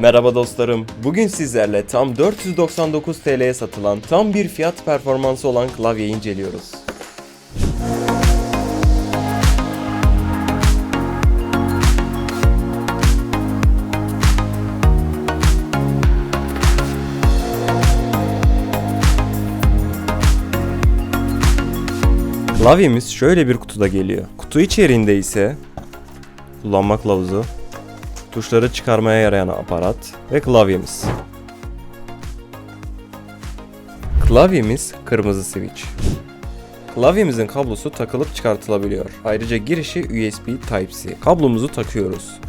Merhaba dostlarım. Bugün sizlerle tam 499 TL'ye satılan tam bir fiyat performansı olan klavyeyi inceliyoruz. Klavyemiz şöyle bir kutuda geliyor. Kutu içeriğinde ise kullanma kılavuzu, tuşları çıkarmaya yarayan aparat ve klavyemiz. Klavyemiz kırmızı switch. Klavyemizin kablosu takılıp çıkartılabiliyor. Ayrıca girişi USB Type-C. Kablomuzu takıyoruz.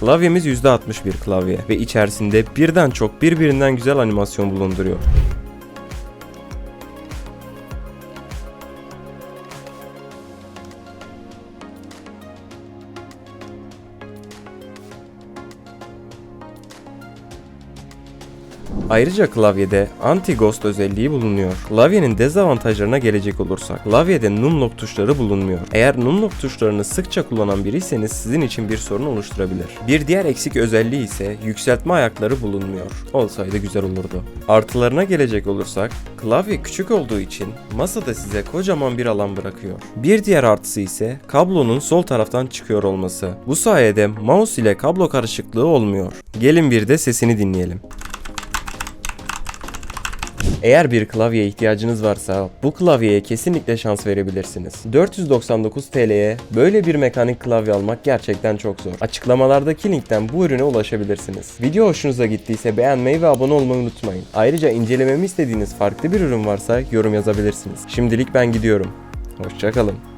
Klavyemiz %61 klavye ve içerisinde birden çok birbirinden güzel animasyon bulunduruyor. Ayrıca klavyede anti-ghost özelliği bulunuyor. Klavyenin dezavantajlarına gelecek olursak, klavyede numlock tuşları bulunmuyor. Eğer numlock tuşlarını sıkça kullanan biriyseniz sizin için bir sorun oluşturabilir. Bir diğer eksik özelliği ise yükseltme ayakları bulunmuyor. Olsaydı güzel olurdu. Artılarına gelecek olursak, klavye küçük olduğu için masada size kocaman bir alan bırakıyor. Bir diğer artısı ise kablonun sol taraftan çıkıyor olması. Bu sayede mouse ile kablo karışıklığı olmuyor. Gelin bir de sesini dinleyelim. Eğer bir klavyeye ihtiyacınız varsa bu klavyeye kesinlikle şans verebilirsiniz. 499 TL'ye böyle bir mekanik klavye almak gerçekten çok zor. Açıklamalardaki linkten bu ürüne ulaşabilirsiniz. Video hoşunuza gittiyse beğenmeyi ve abone olmayı unutmayın. Ayrıca incelememi istediğiniz farklı bir ürün varsa yorum yazabilirsiniz. Şimdilik ben gidiyorum. Hoşçakalın.